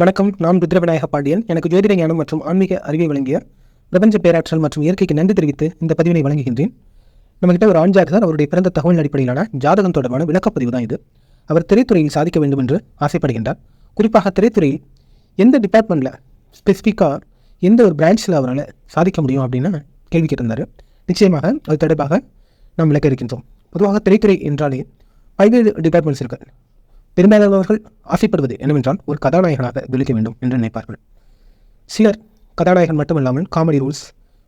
வணக்கம் நான் ருத்ரவிநாயக பாண்டியன். எனக்கு ஜோதிட ஞானம் மற்றும் ஆன்மீக அறிவை வழங்கிய பிரபஞ்ச பேராற்றல் மற்றும் இயற்கைக்கு நன்றி தெரிவித்து இந்த பதிவினை வழங்குகின்றேன். நம்மகிட்ட ஒரு ஆண் ஜாதகர் அவருடைய பிறந்த தகவல் அடிப்படையிலான ஜாதகம் தொடர்பான விளக்கப்பதிவு தான் இது. அவர் திரைத்துறையில் சாதிக்க வேண்டும் என்று ஆசைப்படுகின்றார். குறிப்பாக திரைத்துறையில் எந்த டிபார்ட்மெண்ட்டில் ஸ்பெசிஃபிக்காக எந்த ஒரு பிரான்ச்சில் அவரால் சாதிக்க முடியும் அப்படின்னு கேள்வி கேட்டிருந்தார். நிச்சயமாக அது தொடர்பாக நாம் விளக்க இருக்கின்றோம். பொதுவாக திரைத்துறை என்றாலே பல்வேறு டிபார்ட்மெண்ட்ஸ் இருக்குது பெரும்பாலானவர்கள் ஆசைப்படுவது என்னவென்றால் ஒரு கதாநாயகனாக விழிக்க வேண்டும் என்று நினைப்பார்கள். சிலர் கதாநாயகன் மட்டுமல்லாமல் காமெடி ரூல்ஸ்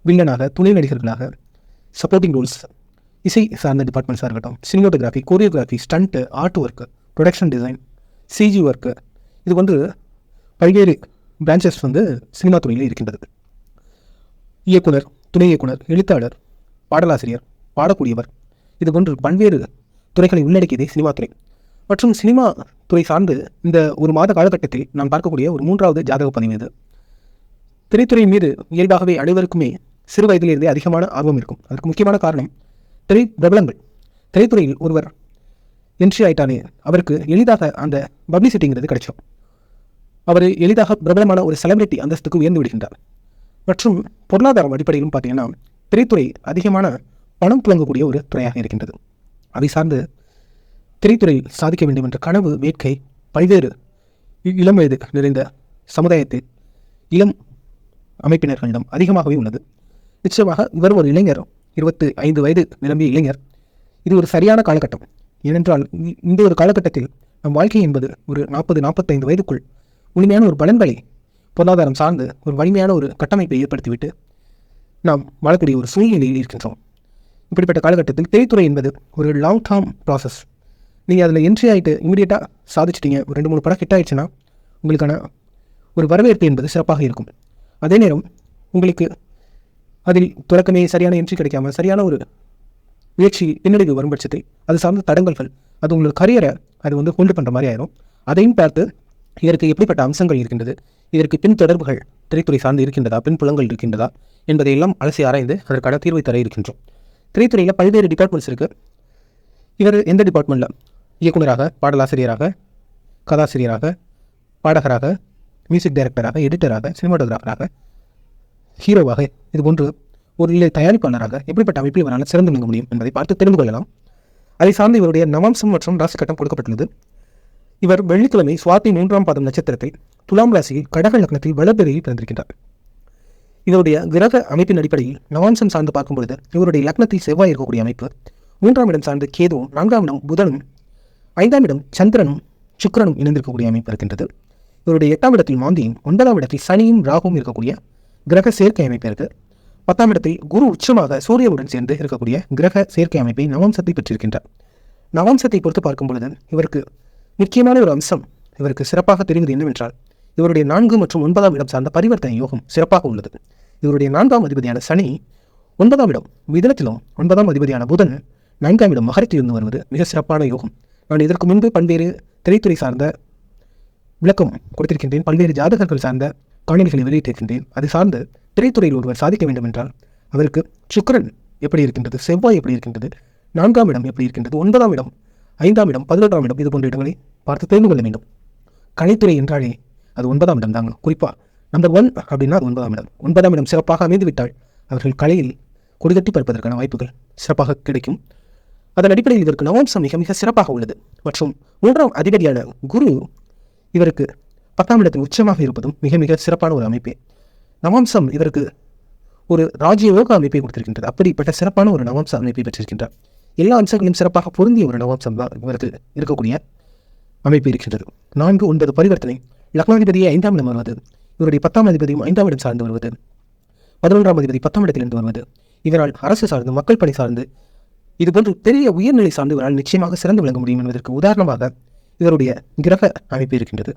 வில்லனாக துணை நடிகர்களாக சப்போர்ட்டிங் ரூல்ஸ் இசை சார்ந்த டிபார்ட்மெண்ட்ஸாக இருக்கட்டும் cinematography choreography stunt art work production design CG work இது வந்து பல்வேறு பிரான்ச்சஸ் வந்து சினிமா துறையில் இருக்கின்றது. இயக்குனர் துணை இயக்குனர் எழுத்தாளர் பாடலாசிரியர் பாடக்கூடியவர் இது போன்று பல்வேறு துறைகளை உள்ளடக்கியதே சினிமா துறை. மற்றும் சினிமா துறை சார்ந்து இந்த ஒரு மாத காலகட்டத்தில் நான் பார்க்கக்கூடிய ஒரு மூன்றாவது ஜாதக பதிவு இது. திரைத்துறையின் மீது இயல்பாகவே அனைவருக்குமே சிறு வயதிலிருந்தே அதிகமான ஆர்வம் இருக்கும். அதற்கு முக்கியமான காரணம் திரை பிரபலங்கள். திரைத்துறையில் ஒருவர் என்ட்ரி ஆயிட்டாலே அவருக்கு எளிதாக அந்த பப்ளிசிட்டிங்கிறது கிடைச்சோம் அவர் எளிதாக பிரபலமான ஒரு செலிபிரிட்டி அந்தஸ்துக்கு உயர்ந்து விடுகின்றார். மற்றும் பொருளாதாரம் அடிப்படையிலும் பார்த்தீங்கன்னா திரைத்துறை அதிகமான பணம் புழங்கக்கூடிய ஒரு துறையாக இருக்கின்றது. அதை சார்ந்து திரைத்துறையில் சாதிக்க வேண்டும் என்ற கனவு வேட்கை பல்வேறு இ- இளம் வயது நிறைந்த சமுதாயத்தில் இளம் அமைப்பினர்களிடம் அதிகமாகவே உள்ளது. நிச்சயமாக இவர் ஒரு இளைஞர். இருபத்து ஐந்து வயது நிரம்பிய இளைஞர். இது ஒரு சரியான காலகட்டம். ஏனென்றால் இந்த ஒரு காலகட்டத்தில் நம் வாழ்க்கை என்பது ஒரு நாற்பது நாற்பத்தைந்து வயதுக்குள் முழுமையான ஒரு பலன்களை பொருளாதாரம் சார்ந்து ஒரு வலிமையான ஒரு கட்டமைப்பை ஏற்படுத்திவிட்டு நாம் வாழக்கூடிய ஒரு சூழ்நிலையில் இருக்கின்றோம். இப்படிப்பட்ட காலகட்டத்தில் திரைத்துறை என்பது ஒரு லாங் டேர்ம் ப்ராசஸ் நீங்கள் அதில் என்ட்ரி ஆகிட்டு இமீடியட்டாக சாதிச்சிட்டிங்க. ஒரு ரெண்டு மூணு படம் ஹிட் ஆயிடுச்சுன்னா உங்களுக்கான ஒரு வரவேற்பு என்பது சிறப்பாக இருக்கும். அதே நேரம் உங்களுக்கு அதில் தொடக்கமே சரியான என்ட்ரி கிடைக்காம சரியான ஒரு முயற்சி பின்னடைவு வரும் பட்சத்தில் அது சார்ந்த தடங்கல்கள் அது உங்களோட கரியரை அது வந்து ஹோல்டு பண்ணுற மாதிரி ஆயிரும். அதையும் பார்த்து இதற்கு எப்படிப்பட்ட அம்சங்கள் இருக்கின்றது இதற்கு பின் தொடர்புகள் திரைத்துறை சார்ந்து இருக்கின்றதா பின் புலங்கள் இருக்கின்றதா என்பதை எல்லாம் அலசி ஆராய்ந்து அதற்கான தீர்வை தர இருக்கின்றோம். திரைத்துறையில் பல்வேறு டிபார்ட்மெண்ட்ஸ் இருக்குது இவர் எந்த டிபார்ட்மெண்ட்டில் இயக்குனராக பாடலாசிரியராக கதாசிரியராக பாடகராக மியூசிக் டைரக்டராக எடிட்டராக சினிமாட்டோகிராஃபராக ஹீரோவாக இது போன்று ஒரு இல்லை தயாரிப்பாளராக எப்படிப்பட்ட அமைப்பில் இவரால் சிறந்து விளங்க முடியும் என்பதை பார்த்து தெரிந்து கொள்ளலாம் அதை சார்ந்து இவருடைய நவாம்சம் மற்றும் ராசி கட்டம் கொடுக்கப்பட்டுள்ளது. இவர் வெள்ளிக்கிழமை சுவாதி மூன்றாம் பாதம் நட்சத்திரத்தில் துலாம் ராசியில் கடக லக்னத்தில் வளப்பெருகில் பிறந்திருக்கின்றார். இவருடைய கிரக அமைப்பின் அடிப்படையில் நவாம்சம் சார்ந்து பார்க்கும் பொழுது இவருடைய லக்னத்தில் செவ்வாய் இருக்கக்கூடிய அமைப்பு மூன்றாம் இடம் சார்ந்து கேதுவும் நான்காம் இடம் புதனும் ஐந்தாம் இடம் சந்திரனும் சுக்கிரனும் இணைந்திருக்கக்கூடிய அமைப்பு இருக்கின்றது. இவருடைய எட்டாம் இடத்தில் மாந்தியும் ஒன்பதாம் இடத்தில் சனியும் ராகுவும் இருக்கக்கூடிய கிரக சேர்க்கை அமைப்பு இருக்குது பத்தாம் இடத்தில் குரு உச்சமாக சூரியவுடன் சேர்ந்து இருக்கக்கூடிய கிரக சேர்க்கை அமைப்பை நவம்சத்தை பெற்றிருக்கின்றார். நவம்சத்தை பொறுத்து பார்க்கும் பொழுது இவருக்கு முக்கியமான ஒரு அம்சம் இவருக்கு சிறப்பாக தெரிவது என்னவென்றால் இவருடைய நான்கு மற்றும் ஒன்பதாம் இடம் சார்ந்த பரிவர்த்தனை யோகம் சிறப்பாக உள்ளது. இவருடைய நான்காம் அதிபதியான சனி ஒன்பதாம் இடம் மிதனத்திலும் ஒன்பதாம் அதிபதியான புதன் நான்காம் இடம் மகரத்தில் இருந்து வருவது மிக சிறப்பான யோகம். நான் இதற்கு முன்பு பல்வேறு திரைத்துறை சார்ந்த விளக்கம் கொடுத்திருக்கின்றேன் பல்வேறு ஜாதகர்கள் சார்ந்த காணொலிகளை வெளியிட்டிருக்கின்றேன். அது சார்ந்து திரைத்துறையில் ஒருவர் சாதிக்க வேண்டுமென்றால் அதற்கு அவருக்கு சுக்கிரன் எப்படி இருக்கின்றது செவ்வாய் எப்படி இருக்கின்றது நான்காம் இடம் எப்படி இருக்கின்றது ஒன்பதாம் இடம் ஐந்தாம் இடம் பதினொன்றாம் இடம் இது போன்ற இடங்களை பார்த்து தெரிந்து கொள்ள வேண்டும். கலைத்துறை என்றாலே அது ஒன்பதாம் இடம் தாங்க. குறிப்பாக நம்பர் ஒன் அப்படின்னா அது ஒன்பதாம் இடம். ஒன்பதாம் இடம் சிறப்பாக அமைந்துவிட்டால் அவர்கள் கலையில் கொடிகட்டி பார்ப்பதற்கான வாய்ப்புகள் சிறப்பாக கிடைக்கும். அதன் அடிப்படையில் இதற்கு நவம்சம் மிக மிக சிறப்பாக உள்ளது. மற்றும் மூன்றாம் அதிபதியான குரு இவருக்கு பத்தாம் இடத்தில் உச்சமாக இருப்பதும் மிக மிக சிறப்பான ஒரு அமைப்பே. நவம்சம் இவருக்கு ஒரு ராஜயோக அமைப்பை கொடுத்திருக்கின்றது. அப்படிப்பட்ட சிறப்பான ஒரு நவம்ச அமைப்பை பெற்றிருக்கின்றார். எல்லா அம்சங்களையும் சிறப்பாக பொருந்திய ஒரு நவம்சம் தான் இவருக்கு இருக்கக்கூடிய அமைப்பு இருக்கின்றது. நான்கு ஒன்பது பரிவர்த்தனை. லக்னாதிபதியை ஐந்தாம் இடம் வருவது இவருடைய பத்தாம் அதிபதியும் ஐந்தாம் இடம் சார்ந்து வருவது பதினொன்றாம் அதிபதி பத்தாம் இடத்திலிருந்து வருவது. இவரால் அரசு சார்ந்து மக்கள் பணி சார்ந்து இது போன்று பெரிய உயர்நிலை சார்ந்தவரால் நிச்சயமாக சிறந்து விளங்க முடியும் என்பதற்கு உதாரணமாக இவருடைய கிரக அமைப்பு இருக்கின்றது.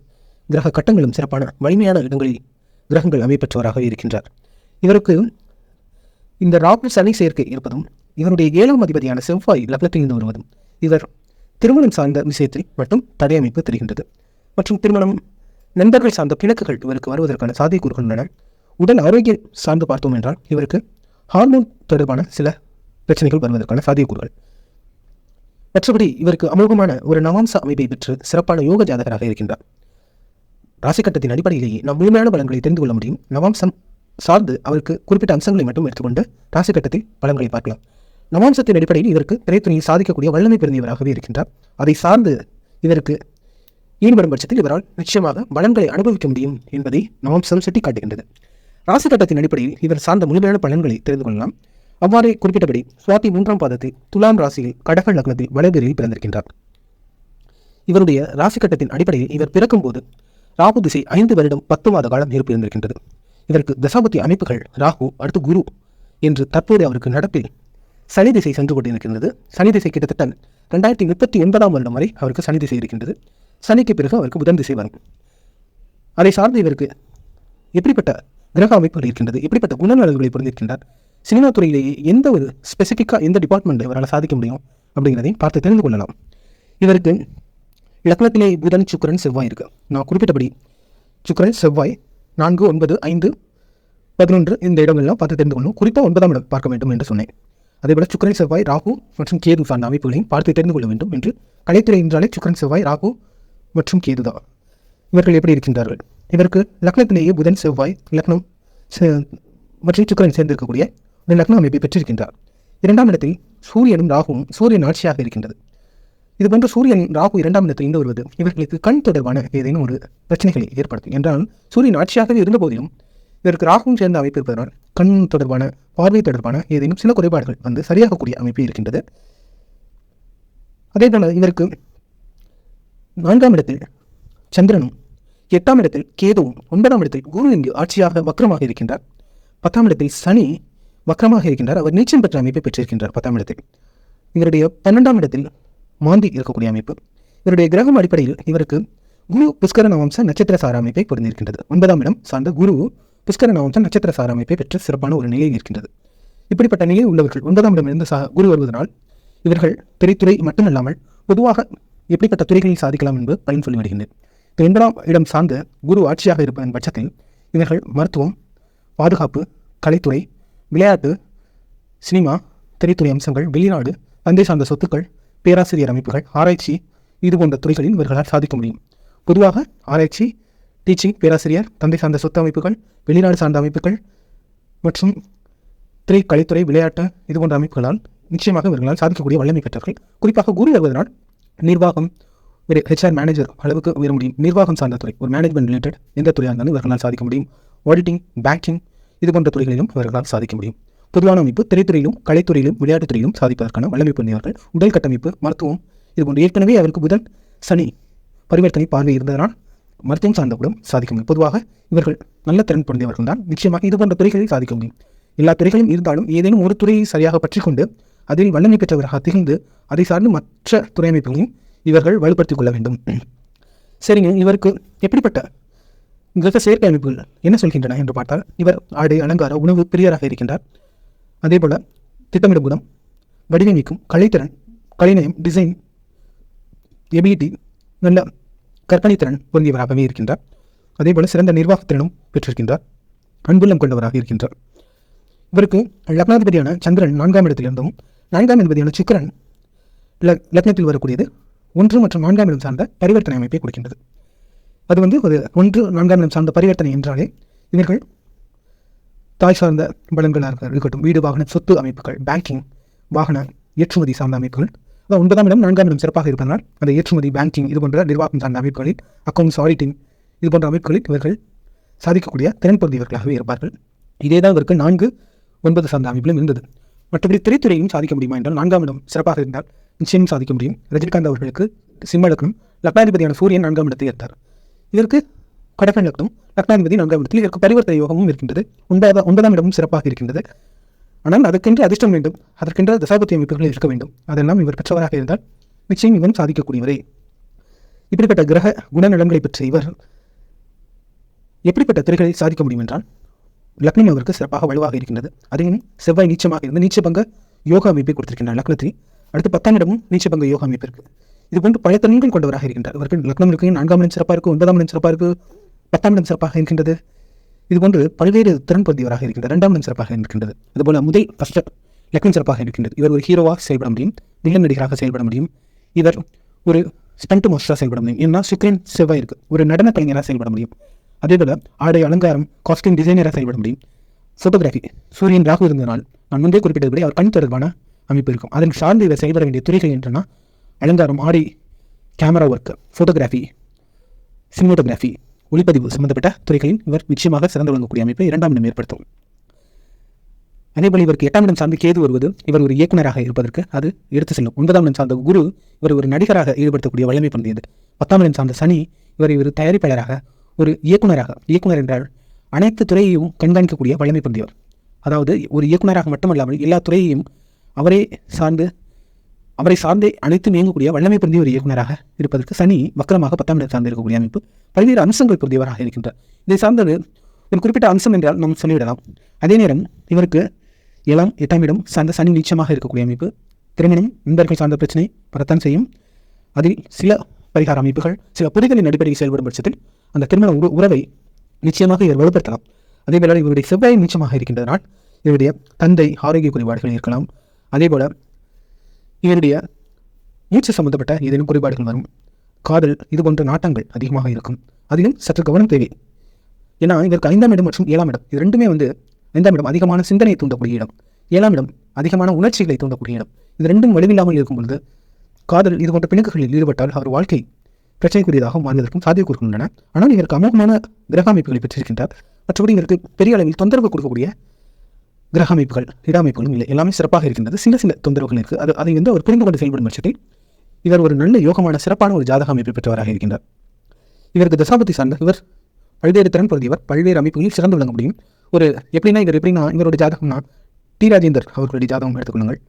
கிரக கட்டங்களும் சிறப்பான வலிமையான இடங்களில் கிரகங்கள் அமைப்பற்றவராக இருக்கின்றார். இவருக்கு இந்த ராகு சனி சேர்க்கை இருப்பதும் இவருடைய ஏழாம் அதிபதியான செவ்வாய் லக்னத்திலிருந்து வருவதும் இவர் திருமணம் சார்ந்த விஷயத்தில் மட்டும் தடை அமைப்பு தெரிகின்றது. மற்றும் திருமணம் நண்பர்கள் சார்ந்த பிணக்குகள் இவருக்கு வருவதற்கான சாத்தியக்கூறுகள் உள்ளன. உடல் ஆரோக்கியம் சார்ந்து பார்த்தோம் என்றால் இவருக்கு ஹார்மோன் தொடர்பான சில பிரச்சனைகள் வருவதற்கான சாத்தியக்கூறுகள். மற்றபடி இவருக்கு அமோகமான ஒரு நவாம்ச அமைப்பை பெற்று சிறப்பான யோக ஜாதகராக இருக்கின்றார். ராசிக்கட்டத்தின் அடிப்படையிலேயே நாம் முழுமையான பலன்களை தெரிந்து கொள்ள முடியும். நவாம்சம் சார்ந்து அவருக்கு குறிப்பிட்ட அம்சங்களை மட்டும் எடுத்துக்கொண்டு ராசி கட்டத்தில் பலன்களை பார்க்கலாம். நவாம்சத்தின் அடிப்படையில் இவருக்கு திரைத்துறையை சாதிக்கக்கூடிய வல்லமை பெருந்தியவராகவே இருக்கின்றார். அதை சார்ந்து இவருக்கு ஈடுபடும் பட்சத்தில் இவரால் நிச்சயமாக பலன்களை அனுபவிக்க முடியும் என்பதை நவாம்சம் சுட்டிக்காட்டுகின்றது. ராசி கட்டத்தின் அடிப்படையில் இவர் சார்ந்த முழுமையான பலன்களை தெரிந்து கொள்ளலாம். அவ்வாறே குறிப்பிட்டபடி சுவாதி மூன்றாம் பாதத்தில் துலாம் ராசியில் கடக லக்னத்தில் வளர்பிரியில் பிறந்திருக்கின்றார். இவருடைய ராசி கட்டத்தின் அடிப்படையில் இவர் பிறக்கும்போது ராகு திசை ஐந்து வருடம் பத்து மாத காலம் இருப்பு இருந்திருக்கின்றது இதற்கு தசாபதி அமைப்புகள் ராகு அடுத்து குரு என்று தற்போது அவருக்கு நடப்பில் சனி திசை சென்று கொண்டிருக்கின்றது. சனி திசை கிட்டத்தட்ட ரெண்டாயிரத்தி முப்பத்தி ஒன்பதாம் வருடம் வரை அவருக்கு சனி திசை இருக்கின்றது. சனிக்கு பிறகு அவருக்கு புதன் திசை வரும். அதை சார்ந்து இவருக்கு எப்படிப்பட்ட கிரக அமைப்புகள் இருக்கின்றது எப்படிப்பட்ட குணநலன்களை புரிந்திருக்கின்றார் சினிமா துறையிலேயே எந்த ஒரு ஸ்பெசிஃபிக்காக எந்த டிபார்ட்மெண்ட் இவரால் சாதிக்க முடியும் அப்படிங்கிறதையும் பார்த்து தெரிந்து கொள்ளலாம். இவருக்கு லக்னத்திலே புதன் சுக்கிரன் செவ்வாய் இருக்குது நான் குறிப்பிட்டபடி சுக்கிரன் செவ்வாய் நான்கு ஒன்பது ஐந்து பதினொன்று இந்த இடங்கள்லாம் பார்த்து தெரிந்து கொள்ளணும். குறிப்பாக ஒன்பதாம் இடம் பார்க்க வேண்டும் என்று சொன்னேன். அதேபோல சுக்கிரன் செவ்வாய் ராகு மற்றும் கேது சார்ந்த அமைப்புகளையும் பார்த்து தெரிந்து கொள்ள வேண்டும் என்று கலைத்துறை என்றாலே சுக்கரன் செவ்வாய் ராகு மற்றும் கேது தான். இவர்கள் எப்படி இருக்கின்றார்கள்? இவருக்கு லக்னத்திலேயே புதன் செவ்வாய் லக்னம் மற்றும் சுக்கரன் சேர்ந்திருக்கக்கூடிய ஒரு லக்ன அமைப்பை பெற்றிருக்கின்றார். இரண்டாம் இடத்தில் சூரியனும் ராகுவும் சூரியன் ஆட்சியாக இருக்கின்றது. இது போன்ற சூரியன் ராகு இரண்டாம் இடத்தில் இருந்து வருவது இவர்களுக்கு கண் தொடர்பான ஏதேனும் ஒரு பிரச்சனைகளை ஏற்படுத்தும். என்றால் சூரியன் ஆட்சியாகவே இருந்த போதிலும் இதற்கு ராகுவும் சேர்ந்த அமைப்பு இருப்பதனால் கண் தொடர்பான பார்வை தொடர்பான ஏதேனும் சில குறைபாடுகள் வந்து சரியாகக்கூடிய அமைப்பு இருக்கின்றது. அதே போல இதற்கு நான்காம் இடத்தில் சந்திரனும் எட்டாம் இடத்தில் கேதுவும் ஒன்பதாம் இடத்தில் குரு இங்கு ஆட்சியாக வக்கரமாக இருக்கின்றார். பத்தாம் இடத்தில் சனி வக்கரமாக இருக்கின்றார். அவர் நீச்சம் பெற்ற அமைப்பை பெற்றிருக்கின்றார் பத்தாம் இடத்தில். இவருடைய பன்னெண்டாம் இடத்தில் மாந்தி இருக்கக்கூடிய அமைப்பு. இவருடைய கிரகம் அடிப்படையில் இவருக்கு குரு புஷ்கர நவம்ச நட்சத்திர சார அமைப்பை பொருந்திருக்கின்றது ஒன்பதாம் இடம் சார்ந்த குரு புஷ்கர நவம்ச நட்சத்திர சார அமைப்பை பெற்று சிறப்பான ஒரு நிலையில் இருக்கின்றது இப்படிப்பட்ட நிலையில் உள்ளவர்கள் ஒன்பதாம் இடம் இருந்து சா குரு வருவதனால் இவர்கள் திரைத்துறை மட்டுமல்லாமல் பொதுவாக எப்படிப்பட்ட துறைகளில் சாதிக்கலாம் என்பது பயன் சொல்லி வருகின்றேன் இந்த இடம் சார்ந்த குரு ஆட்சியாக இருப்பதன் பட்சத்தில் இவர்கள் மருத்துவம் பாதுகாப்பு கலைத்துறை விளையாட்டு சினிமா திரைத்துறை அம்சங்கள் வெளிநாடு தந்தை சார்ந்த சொத்துக்கள் பேராசிரியர் அமைப்புகள் ஆராய்ச்சி இது போன்ற துறைகளில் இவர்களால் சாதிக்க முடியும். பொதுவாக ஆராய்ச்சி டீச்சிங் பேராசிரியர் தந்தை சார்ந்த சொத்து அமைப்புகள் வெளிநாடு சார்ந்த அமைப்புகள் மற்றும் திரை கலைத்துறை விளையாட்டு இது போன்ற அமைப்புகளால் நிச்சயமாக இவர்களால் சாதிக்கக்கூடிய வல்லமை பெற்றவர்கள். குறிப்பாக குரு வருவதனால் நிர்வாகம் ஒரு ஹெச்ஆர் மேனேஜர் அளவுக்கு உயர முடியும். நிர்வாகம் சார்ந்த துறை ஒரு மேனேஜ்மெண்ட் ரிலேட்டட் எந்த துறையாக இருந்தாலும் இவர்களால் சாதிக்க முடியும். ஆடிட்டிங் பேங்கிங் இது போன்ற துறைகளிலும் இவர்களால் சாதிக்க முடியும். பொதுவான அமைப்பு திரைத்துறையிலும் கலைத்துறையிலும் விளையாட்டு துறையிலும் சாதிப்பதற்கான வல்லமை பொருந்தியவர்கள் உடல் கட்டமைப்பு மருத்துவம் இது போன்ற ஏற்கனவே அவருக்கு புதன் சனி பரிவர்த்தனை பார்வை இருந்ததனால் மருத்துவம் சார்ந்த கூட சாதிக்க முடியும். பொதுவாக இவர்கள் நல்ல திறன் பொருந்தியவர்கள் தான். நிச்சயமாக இது போன்ற துறைகளில் சாதிக்க முடியும். எல்லா துறைகளும் இருந்தாலும் ஏதேனும் ஒரு துறையை சரியாக பற்றிக்கொண்டு அதில் வல்லமை பெற்றவராக திகழ்ந்து அதை சார்ந்து மற்ற துறை அமைப்புகளையும் இவர்கள் வலுப்படுத்திக் கொள்ள வேண்டும். சரிங்க இவருக்கு எப்படிப்பட்ட கிரக செயற்கை அமைப்புகள் என்ன சொல்கின்றன என்று பார்த்தால் இவர் ஆடை அலங்கார உணவு பிரியராக இருக்கின்றார். அதேபோல திட்டமிடும் குணம் வடிவமைக்கும் கலைத்திறன் கலைநயம் டிசைன் எபிலிட்டி நல்ல கற்பனைத்திறன் பொருந்தியவராகவே இருக்கின்றார். அதேபோல சிறந்த நிர்வாகத்திறனும் பெற்றிருக்கின்றார். அன்புள்ளம் கொண்டவராக இருக்கின்றார். இவருக்கு லக்னாதிபதியான சந்திரன் நான்காம் இடத்தில் இருந்தும் நான்காம் அதிபதியான சுக்கிரன் ல- லக்னத்தில் வரக்கூடியது ஒன்று மற்றும் நான்காம் இடம் சார்ந்த பரிவர்த்தனை அமைப்பை கொடுக்கின்றது. அது வந்து ஒரு ஒன்று நான்காம் இடம் சார்ந்த பரிவர்த்தனை என்றாலே இவர்கள் தாய் சார்ந்த பலன்களாக இருக்கட்டும். வீடு வாகன சொத்து அமைப்புகள் பேங்கிங் வாகன ஏற்றுமதி சார்ந்த அமைப்புகள். அதாவது ஒன்பதாம் இடம் நான்காம் இடம் சிறப்பாக இருப்பதனால் அந்த ஏற்றுமதி பேங்கிங் இது போன்ற நிர்வாகம் சார்ந்த அமைப்புகளில் அக்கௌண்ட்ஸ் ஆடிட்டிங் இது போன்ற அமைப்புகளில் இவர்கள் சாதிக்கக்கூடிய திறன் பொருந்தியவர்களாகவே இருப்பார்கள். இதே தான் இவருக்கு நான்கு ஒன்பது சார்ந்த அமைப்பிலும் இருந்தது. மற்றபடி திரைத்துறையும் சாதிக்க முடியுமா என்றால் நான்காம் இடம் சிறப்பாக இருந்தால் நிச்சயம் சாதிக்க முடியும். ரஜினிகாந்த் அவர்களுக்கு சிம்ம லக்னம் லக்னாதிபதியான சூரியன் நான்காம் இடத்தை ஏற்றார். இதற்கு கடகன் லக்னம் லக்னாதிபதி நான்காம் இடத்தில் இதற்கு பரிவர்த்தனை யோகமும் இருக்கின்றது. ஒன்பதாம் ஒன்பதாம் இடமும் சிறப்பாக இருக்கின்றது. ஆனால் அதற்கென்று அதிர்ஷ்டம் வேண்டும். அதற்கென்ற தசாபத்தி அமைப்புகள் இருக்க வேண்டும். அதெல்லாம் இவர் பெற்றவராக இருந்தால் நிச்சயம் இவன் சாதிக்கக்கூடியவரே. இப்படிப்பட்ட கிரக குணநலன்களை பெற்ற இவர் எப்படிப்பட்ட திரைகளை சாதிக்க முடியும் என்றால் லக்னம் அவருக்கு சிறப்பாக வலுவாக இருக்கின்றது. அதையும் செவ்வாய் நீச்சமாக இருந்து நீச்சபங்க யோகா அமைப்பை கொடுத்திருக்கின்றார் லக்னத்தில். அடுத்து பத்தாம் இடமும் நீச்சபங்க யோகா அமைப்பு இருக்குது இது போன்று பழைய தன்மைகள் கொண்டவராக இருக்கின்றார். இவர்கள் லக்னம் இருக்கு நான்காம் இடம் சிறப்பாக இருக்கும் ஒன்பதாம் இடம் சிறப்பாக இருக்கு பத்தாம் இடம் சிறப்பாக இருக்கின்றது. இது போன்று பல்வேறு திறன் பொருந்தியவராக இருக்கின்றார். இரண்டாம் இடம் சிறப்பாக இருக்கின்றது. அதுபோல முதல் ஃபர்ஸ்ட் லக்னம் சிறப்பாக இருக்கின்றது. இவர் ஒரு ஹீரோவாக செயல்பட முடியும் வில்லன் நடிகராக செயல்பட முடியும். இவர் ஒரு ஸ்டண்ட் மோஸ்டராக செயல்பட முடியும். ஏன்னா சுக்ரன் செவ்வாய் இருக்குது ஒரு நடன கலைஞராக செயல்பட முடியும். அதே போல் ஆடை அலங்காரம் காஸ்டியூம் டிசைனராக செயல்பட முடியும். ஃபோட்டோகிராஃபி சூரியன் ராகு இருந்தனால் நான் முன்பே குறிப்பிட்டபடி அவர் கண் தொடர்பான அமைப்பு இருக்கும். அதன் சார்ந்து இவர் செயல்பட வேண்டிய துறைகள் என்றனா அலங்காரம் ஆடை கேமரா ஒர்க் ஃபோட்டோகிராஃபி சினிமோட்டோகிராஃபி ஒளிப்பதிவு சம்பந்தப்பட்ட துறைகளில் இவர் நிச்சயமாக சிறந்து விளங்கக்கூடிய அமைப்பை இரண்டாம் இடம் ஏற்படுத்தும். அதேபோல் இவருக்கு எட்டாம் இடம் சார்ந்து கேது வருவது இவர் ஒரு இயக்குனராக இருப்பதற்கு அது எடுத்து செல்லும். ஒன்பதாம் இடம் சார்ந்த குரு இவர் ஒரு நடிகராக ஈடுபடுத்தக்கூடிய வலிமை பொருந்தியது. பத்தாம் இடம் சார்ந்த சனி இவர் ஒரு தயாரிப்பாளராக ஒரு இயக்குனராக இயக்குனர் என்றால் அனைத்து துறையையும் கண்காணிக்கக்கூடிய வலிமை பொருந்தியவர். அதாவது ஒரு இயக்குனராக மட்டுமல்லாமல் எல்லா துறையையும் அவரே சார்ந்து அவரை சார்ந்தே அனைத்தும் இயங்கக்கூடிய வல்லமை பொருந்திய ஒரு இயக்குனராக இருப்பதற்கு சனி வக்கரமாக பத்தாம் இடம் சார்ந்து இருக்கக்கூடிய அமைப்பு பல்வேறு அம்சங்கள் பொருந்தியவராக இருக்கின்றார். இதை சார்ந்தது ஒரு குறிப்பிட்ட அம்சம் என்றால் நாம் சொல்லிவிடலாம். அதே நேரம் இவருக்கு ஏழாம் எட்டாம் இடம் சார்ந்த சனி நிச்சயமாக இருக்கக்கூடிய அமைப்பு திருமணம் நண்பர்கள் சார்ந்த பிரச்சனை வரத்தான் செய்யும். அதில் சில பரிகார அமைப்புகள் சில புரிதலின் அடிப்படையில் செயல்படும் பட்சத்தில் அந்த திருமண உற உறவை நிச்சயமாக இவர் வலுப்படுத்தலாம். அதேபோல இவருடைய செவ்வாய் நிச்சயமாக இருக்கின்றதனால் இவருடைய தந்தை ஆரோக்கிய குறைபாடுகள் இருக்கலாம் அதேபோல போல மூச்சு சம்பந்தப்பட்ட ஏதேனும் குறைபாடுகள் வரும். காதல் இது போன்ற நாட்டங்கள் அதிகமாக இருக்கும். அதிலும் சற்று கவனம் தேவை. ஏன்னா இதற்கு ஐந்தாம் இடம் மற்றும் ஏழாம் இடம் இது ரெண்டுமே வந்து ஐந்தாம் இடம் அதிகமான சிந்தனையை தூண்டக்கூடிய இடம். ஏழாம் இடம் அதிகமான உணர்ச்சிகளை தூண்டக்கூடிய இடம். இது ரெண்டும் வலுவில்லாமல் இருக்கும் பொழுது காதல் இது போன்ற பிணக்குகளில் ஈடுபட்டால் அவர் வாழ்க்கை பிரச்சனைக்குரியதாக மாறுவதற்கும் சாத்தியக்கூறுகள் உள்ளன. ஆனால் இதற்கு அமோகமான கிரக அமைப்புகளை பெற்றிருக்கின்றார். மற்றபடி இதற்கு பெரிய அளவில் தொந்தரவு கொடுக்கக்கூடிய கிரக அமைப்புகள் இட அமைப்புகளும் இல்லை எல்லாமே சிறப்பாக இருக்கின்றது. சின்ன சின்ன தொந்தரவுகள் இருக்குது அது அதை வந்து அவர் புரிந்து கொண்டு செயல்படும் பட்சத்தில் இவர் ஒரு நல்ல யோகமான சிறப்பான ஒரு ஜாதக அமைப்பை பெற்றவராக இருக்கின்றார். இவருக்கு தசாபதி சார்ந்த இவர் பல்வேறு திறன் பொருந்தியவர் பல்வேறு அமைப்புகளில் சிறந்து விளங்க முடியும். ஒரு எப்படின்னா இவர் எப்படின்னா இவருடைய ஜாதகம்னா டி ராஜேந்தர் அவர்களுடைய ஜாதகம் எடுத்துக்கொள்ளுங்கள்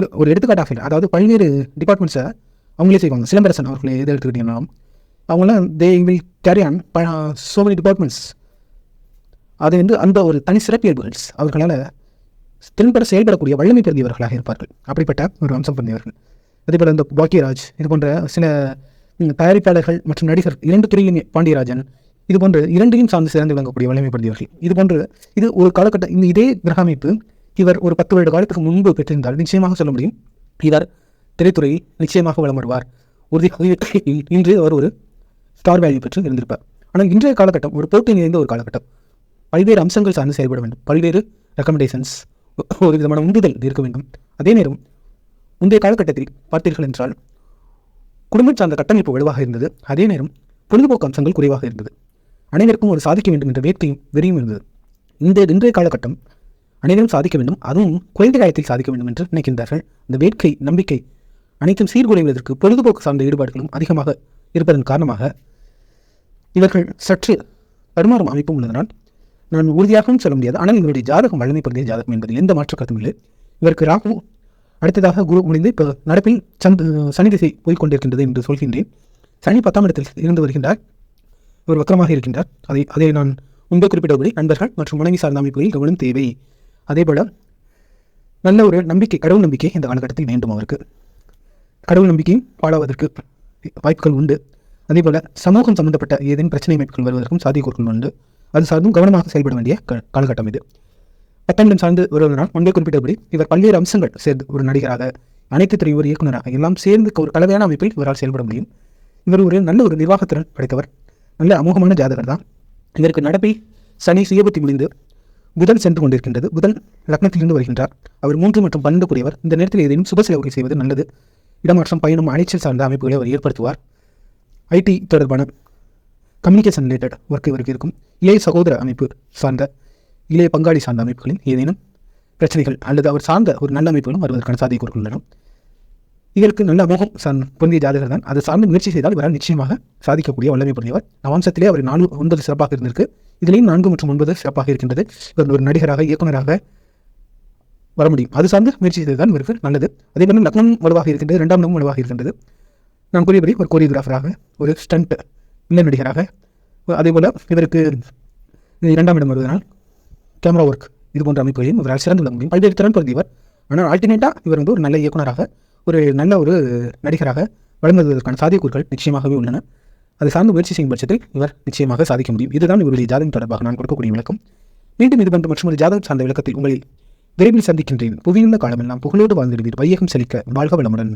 ஒரு- ஒரு எடுத்துக்காட்டாக இல்லை அதாவது பல்வேறு டிபார்ட்மெண்ட்ஸை அவங்களே செய்வாங்க. சிலம்பரசன் அவர்களை எது எடுத்துக்கிட்டீங்கன்னா அவங்களாம் they will carry on so many departments அது வந்து அந்த ஒரு தனி சிறப்பியல்புகள் அவர்களால் திறன்பட செயல்படக்கூடிய வல்லமை பெருந்தியவர்களாக இருப்பார்கள். அப்படிப்பட்ட ஒரு அம்சம் பிறந்தவர்கள் அதே போல் இந்த பாக்கியராஜ் இது போன்ற சில தயாரிப்பாளர்கள் மற்றும் நடிகர் இரண்டு துறையிலுமே பாண்டியராஜன் இது போன்று இரண்டையும் சார்ந்து சிறந்து விளங்கக்கூடிய வல்லமை பெறுதியவர்கள் இது போன்று இது ஒரு காலகட்ட இந்த இதே கிரக அமைப்பு இவர் ஒரு பத்து வருட காலத்துக்கு முன்பு பெற்றிருந்தால் நிச்சயமாக சொல்ல முடியும் இவர் திரைத்துறையில் நிச்சயமாக வளம் வருவார் உறுதி இன்று அவர் ஒரு ஸ்டார் வேல்யூ பெற்று இருந்திருப்பார். ஆனால் இன்றைய காலகட்டம் ஒரு போட்டி நிறைந்த ஒரு காலகட்டம். பல்வேறு அம்சங்கள் சார்ந்து செயல்பட வேண்டும். பல்வேறு ரெக்கமெண்டேஷன்ஸ் ஒரு விதமான உந்துதல் இருக்க வேண்டும். அதே நேரம் முந்தைய காலகட்டத்தில் பார்த்தீர்கள் என்றால் குடும்பம் சார்ந்த கட்டமைப்பு வலுவாக இருந்தது. அதே நேரம் பொழுதுபோக்கு அம்சங்கள் குறைவாக இருந்தது. அனைவருக்கும் ஒரு சாதிக்க வேண்டும் என்ற வேட்கையும் வெறியும் இருந்தது. இந்த இன்றைய காலகட்டம் அனைவரும் சாதிக்க வேண்டும். அதுவும் குறைந்த காலத்தில் சாதிக்க வேண்டும் என்று நினைக்கின்றார்கள். இந்த வேட்கை நம்பிக்கை அனைத்தும் சீர்குலைவதற்கு பொழுதுபோக்கு சார்ந்த ஈடுபாடுகளும் அதிகமாக இருப்பதன் காரணமாக இவர்கள் சற்று தடுமாறும் அமைப்பும் உள்ளதனால் நான் உறுதியாகவும் சொல்ல முடியாது. ஆனால் இவருடைய ஜாதகம் வலிமை பிறந்த ஜாதகம் என்பதில் எந்த மாற்று கருத்தும் இல்லை. இவருக்கு ராகு அடுத்ததாக குரு முடிந்து இப்போ நடப்பில் சந்த் சனி திசை போய்கொண்டிருக்கின்றது என்று சொல்கின்றேன். சனி பத்தாம் இடத்தில் இருந்து வருகின்றார். ஒரு வக்கரமாக இருக்கின்றார். அதை அதை நான் முன்பு குறிப்பிட்டபடி நண்பர்கள் மற்றும் மனைவி சார்ந்த அமைப்புகளில் கவனம் தேவை. அதேபோல் நல்ல ஒரு நம்பிக்கை கடவுள் நம்பிக்கை இந்த காலகட்டத்தில் வேண்டும் அவருக்கு. கடவுள் நம்பிக்கையும் பாழாவதற்கு வாய்ப்புகள் உண்டு. அதேபோல சமூகம் சம்பந்தப்பட்ட ஏதேனும் பிரச்சனை அமைப்புகள் வருவதற்கும் சாத்தியக்கூறுகள் உண்டு. அது சார்ந்தும் கவனமாக செயல்பட வேண்டிய காலகட்டம் இது. பத்தாண்டிடம் சார்ந்து வருவதனால் முன்பே குறிப்பிட்டபடி இவர் பல்வேறு அம்சங்கள் சேர்ந்து ஒரு நடிகராக அனைத்து துறை ஒரு இயக்குநராக எல்லாம் சேர்ந்து ஒரு கலவையான அமைப்பில் இவரால் செயல்பட முடியும். இவர் ஒரு நல்ல ஒரு நிர்வாகத்திறன் படைத்தவர். நல்ல அமோகமான ஜாதகர் தான். இதற்கு நடப்பை சனி சுயபத்தி முடிந்து புதன் சென்று கொண்டிருக்கின்றது. புதன் லக்னத்திலிருந்து வருகின்றார். அவர் மூன்று மற்றும் பன்னெண்டு கூடியவர். இந்த நேரத்தில் ஏதேனும் சுப செலவுகள் செய்வது நல்லது. இடமாற்றம் பயணம் அலைச்சல் சார்ந்த அமைப்புகளை அவர் ஏற்படுத்துவார். ஐடி தொடர்பான கம்யூனிகேஷன் ரிலேட்டட் ஒர்க் இவருக்கு இருக்கும். இளைய சகோதர அமைப்பு சார்ந்த இளைய பங்காளி சார்ந்த அமைப்புகளில் ஏதேனும் பிரச்சனைகள் அல்லது அவர் சார்ந்த ஒரு நல்ல அமைப்புகளும் வருவதற்கான சாத்தியக்கூறுகள் உள்ளன இதற்கு நல்ல மோகம் சார் பொருந்திய ஜாதகர் தான். அதை சார்ந்து முயற்சி செய்தால் இவரால் நிச்சயமாக சாதிக்கக்கூடிய வல்லமை பொருந்தியவர் நவாம்சத்திலே அவர் நான்கு ஒன்பது சிறப்பாக இருந்திருக்கு. இதிலேயும் நான்கு மற்றும் ஒன்பது சிறப்பாக இருக்கின்றது. இவர் ஒரு நடிகராக இயக்குநராக வர முடியும். அது சார்ந்து முயற்சி செய்ததுதான் இவருக்கு நல்லது. அதே மாதிரி லக்னம் வலுவாக இருக்கின்றது இரண்டாம் இடமும் வலுவாக இருக்கின்றது. நான் கூறியபடி ஒரு கோரியோகிராஃபராக ஒரு ஸ்டண்ட் இல்லை நடிகராக அதே போல் இவருக்கு இரண்டாம் இடம் வருவதனால் கேமரா ஒர்க் இது போன்ற அமைப்புகளையும் இவரால் சிறந்து விளங்க முடியும். பல்வேறு திறன் பொருந்தியவர். ஆனால் ஆல்டர்னேட்டாக இவர் வந்து ஒரு நல்ல இயக்குனராக ஒரு நல்ல ஒரு நடிகராக வழங்குவதற்கான சாத்தியக்கூறுகள் நிச்சயமாகவே உள்ளன. அதை சார்ந்து முயற்சி செய்யும் பட்சத்தில் இவர் நிச்சயமாக சாதிக்க முடியும். இதுதான் இவருடைய ஜாதகம் தொடர்பாக நான் கொடுக்கக்கூடிய விளக்கம். மீண்டும் இது போன்ற மற்றும் ஒரு ஜாதகம் சார்ந்த விளக்கத்தில் உங்களை விரைவில் சந்திக்கின்றேன். புவியுள்ள காலமெல்லாம் புகழோடு வாழ்ந்திடுவீர். வையகம் செழிக்க வாழ்க வளமுடன்.